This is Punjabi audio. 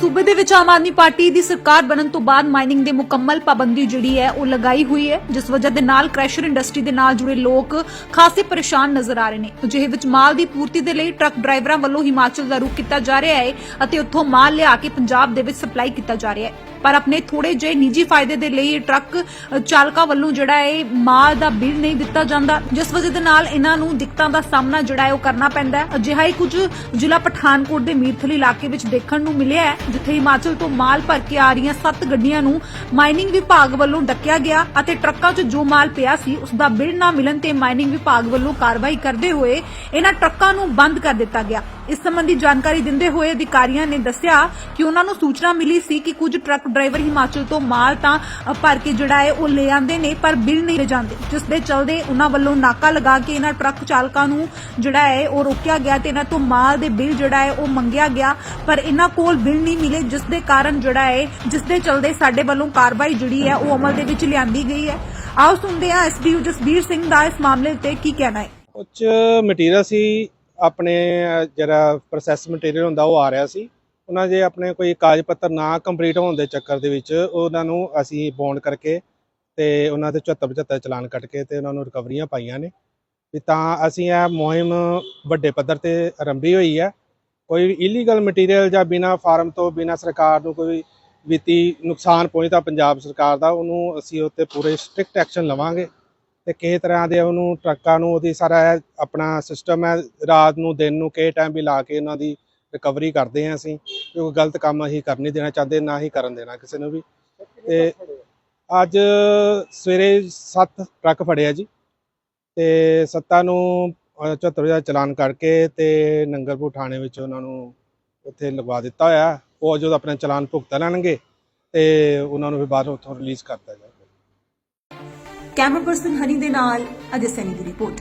ਸੂਬੇ ਦੇ ਵਿੱਚ ਆਮ ਆਦਮੀ ਪਾਰਟੀ ਦੀ ਸਰਕਾਰ ਬਣਨ ਤੋਂ ਬਾਅਦ ਮਾਈਨਿੰਗ ਦੇ ਮੁਕੰਮਲ ਪਾਬੰਦੀ ਜਿਹੜੀ ਹੈ, ਉਹ ਲਗਾਈ ਹੋਈ ਹੈ, ਜਿਸ ਵਜ੍ਹਾ ਦੇ ਨਾਲ ਕ੍ਰੈਸ਼ਰ ਇੰਡਸਟਰੀ ਦੇ ਨਾਲ ਜੁੜੇ ਲੋਕ ਖਾਸੇ ਪਰੇਸ਼ਾਨ ਨਜ਼ਰ ਆ ਰਹੇ ਨੇ। ਅਜਿਹੇ ਵਿੱਚ ਮਾਲ ਦੀ ਪੂਰਤੀ ਦੇ ਲਈ ਟਰੱਕ ਡਰਾਈਵਰਾਂ ਵੱਲੋਂ ਹਿਮਾਚਲ ਦਾ ਰੁਖ ਕੀਤਾ ਜਾ ਰਿਹਾ ਹੈ ਅਤੇ ਉੱਥੋਂ ਮਾਲ ਲਿਆ ਕੇ ਪੰਜਾਬ ਦੇ ਵਿੱਚ ਸਪਲਾਈ ਕੀਤਾ ਜਾ ਰਿਹਾ ਹੈ। ਪਰ ਆਪਣੇ ਥੋੜੇ ਜਿਹੇ ਨਿੱਜੀ ਫਾਇਦੇ ਦੇ ਲਈ ਇਹ ਟਰੱਕ ਚਾਲਕਾਂ ਵੱਲੋਂ ਜਿਹੜਾ ਹੈ ਮਾਲ ਦਾ ਬਿੱਲ ਨਹੀਂ ਦਿੱਤਾ ਜਾਂਦਾ, ਜਿਸ ਵਜ੍ਹਾ ਦੇ ਨਾਲ ਇਹਨਾਂ ਨੂੰ ਦਿੱਕਤਾਂ ਦਾ ਸਾਹਮਣਾ ਜਿਹੜਾ ਹੈ ਉਹ ਕਰਨਾ ਪੈਂਦਾ ਹੈ। ਅਜਿਹਾ ਹੀ ਕੁਝ ਜ਼ਿਲ੍ਹਾ ਪਠਾਨਕੋਟ ਦੇ ਮੀਰਥਲੀ ਇਲਾਕੇ ਵਿੱਚ ਦੇਖਣ ਨੂੰ ਮਿਲਿਆ ਹੈ, ਜਿੱਥੇ ਹਿਮਾਚਲ ਤੋਂ ਮਾਲ ਭਰ ਕੇ ਆ ਰਹੀਆਂ 7 ਗੱਡੀਆਂ ਨੂੰ ਮਾਈਨਿੰਗ ਵਿਭਾਗ ਵੱਲੋਂ ਡੱਕਿਆ ਗਿਆ ਅਤੇ ਟਰੱਕਾਂ 'ਚ ਜੋ ਮਾਲ ਪਿਆ ਸੀ, ਉਸ ਦਾ ਬਿੱਲ ਨਾ ਮਿਲਣ ਤੇ ਮਾਈਨਿੰਗ ਵਿਭਾਗ ਵੱਲੋਂ ਕਾਰਵਾਈ ਕਰਦੇ ਹੋਏ ਇਹਨਾਂ ਟਰੱਕਾਂ ਨੂੰ ਬੰਦ ਕਰ ਦਿੱਤਾ ਗਿਆ। ਇਸ ਸੰਬੰਧੀ ਜਾਣਕਾਰੀ ਦਿੰਦੇ ਹੋਏ ਅਧਿਕਾਰੀਆਂ ਨੇ ਦੱਸਿਆ ਕਿ ਉਹਨਾਂ ਨੂੰ ਸੂਚਨਾ ਮਿਲੀ ਸੀ ਕਿ ਕੁਝ ਟਰੱਕ ਡਰਾਈਵਰ ਹਿਮਾਚਲ ਤੋਂ ਮਾਲ ਤਾਂ ਭਰ ਕੇ ਜਿਹੜਾ ਹੈ ਉਹ ਲੈ ਆਉਂਦੇ ਨੇ, ਪਰ ਬਿੱਲ ਨਹੀਂ ਲੈ ਜਾਂਦੇ। ਜਿਸ ਦੇ ਚਲਦੇ ਉਹਨਾਂ ਵੱਲੋਂ ਨਾਕਾ ਲਗਾ ਕੇ ਇਹਨਾਂ ਟਰੱਕ ਚਾਲਕਾਂ ਨੂੰ ਜਿਹੜਾ ਹੈ ਉਹ ਰੋਕਿਆ ਗਿਆ ਤੇ ਇਹਨਾਂ ਤੋਂ ਮਾਲ ਦੇ ਬਿੱਲ ਜਿਹੜਾ ਹੈ ਉਹ ਮੰਗਿਆ ਗਿਆ, ਪਰ ਇਹਨਾਂ ਕੋਲ ਬਿੱਲ ਨਹੀਂ ਮਿਲੇ, ਜਿਸ ਦੇ ਕਾਰਨ ਜਿਹੜਾ ਹੈ, ਜਿਸ ਦੇ ਚਲਦੇ ਸਾਡੇ ਵੱਲੋਂ ਕਾਰਵਾਈ ਜਿਹੜੀ ਹੈ ਉਹ ਅਮਲ ਦੇ ਵਿੱਚ ਲਿਆਂਦੀ ਗਈ ਹੈ। ਆਓ ਸੁਣਦੇ ਹਾਂ ਐਸਡੀਓ ਜਸਬੀਰ ਸਿੰਘ ਦਾ ਇਸ ਮਾਮਲੇ ਉੱਤੇ ਕੀ ਕਹਿਣਾ ਹੈ। ਕੁਝ ਮਟੀਰੀਅਲ ਸੀ, ਆਪਣੇ ਜਿਹੜਾ ਪ੍ਰੋਸੈਸ ਮਟੀਰੀਅਲ ਹੁੰਦਾ ਉਹ ਆ ਰਿਹਾ ਸੀ। ਉਹਨਾਂ ਦੇ ਆਪਣੇ ਕੋਈ ਕਾਗਜ਼ ਪੱਤਰ ਨਾ ਕੰਪਲੀਟ ਹੋਣ ਦੇ ਚੱਕਰ ਦੇ ਵਿੱਚ ਉਹਨਾਂ ਨੂੰ ਅਸੀਂ ਬੌਂਡ ਕਰਕੇ ਤੇ ਉਹਨਾਂ ਦੇ 74 75 ਚਲਾਨ ਕੱਟ ਕੇ ਤੇ ਉਹਨਾਂ ਨੂੰ ਰਿਕਵਰੀਆਂ ਪਾਈਆਂ ਨੇ। ਵੀ ਤਾਂ ਅਸੀਂ ਇਹ ਮੁਹਿੰਮ ਵੱਡੇ ਪੱਧਰ ਤੇ ਆਰੰਭੀ ਹੋਈ ਹੈ। ਕੋਈ ਇਲੀਗਲ ਮਟੀਰੀਅਲ ਜਾਂ ਬਿਨਾ ਫਾਰਮ ਤੋਂ, ਬਿਨਾ ਸਰਕਾਰ ਨੂੰ ਕੋਈ ਵਿੱਤੀ ਨੁਕਸਾਨ ਪਹੁੰਚਦਾ ਪੰਜਾਬ ਸਰਕਾਰ ਦਾ, ਉਹਨੂੰ ਅਸੀਂ ਉੱਤੇ ਪੂਰੇ ਸਟ੍ਰਿਕਟ ਐਕਸ਼ਨ ਲਵਾਂਗੇ ਤੇ ਕਿਸੇ ਤਰ੍ਹਾਂ ਦੇ ਉਹਨੂੰ ਟਰੱਕਾਂ ਨੂੰ ਉਹਦੀ ਸਾਰਾ ਆਪਣਾ ਸਿਸਟਮ ਹੈ, ਰਾਤ ਨੂੰ, ਦਿਨ ਨੂੰ, ਕਿਸੇ ਟਾਈਮ ਵੀ ਲਾ ਕੇ ਉਹਨਾਂ ਦੀ ਰਿਕਵਰੀ ਕਰਦੇ ਹਾਂ ਅਸੀਂ, ਕਿਉਂਕਿ ਗਲਤ ਕੰਮ ਅਸੀਂ ਕਰਨ ਨਹੀਂ ਦੇਣਾ ਚਾਹੁੰਦੇ, ਨਾ ਹੀ ਕਰਨ ਦੇਣਾ ਕਿਸੇ ਨੂੰ ਵੀ। ਤੇ ਅੱਜ ਸਵੇਰੇ 7 ਟਰੱਕ ਫੜਿਆ ਜੀ, ਤੇ ਸੱਤਾਂ ਨੂੰ 74 ਦਾ ਚਲਾਨ ਕਰਕੇ ਤੇ ਨੰਗਲਪੁਰ ਥਾਣੇ ਵਿੱਚ ਉਹਨਾਂ ਨੂੰ ਉੱਥੇ ਲਗਵਾ ਦਿੱਤਾ ਹੋਇਆ। ਉਹ ਜਦੋਂ ਆਪਣਾ ਚਲਾਨ ਭੁਗਤ ਲੈਣਗੇ ਤੇ ਉਹਨਾਂ ਨੂੰ ਫਿਰ ਬਾਹਰ ਉੱਥੋਂ ਰਿਲੀਜ਼ ਕਰਤਾ ਜਾਏਗਾ। ਕੈਮਰਾ ਪਰਸਨ ਹਨੀ ਦੇ ਨਾਲ ਅਜੇ ਸੈਨੀ ਦੀ ਰਿਪੋਰਟ।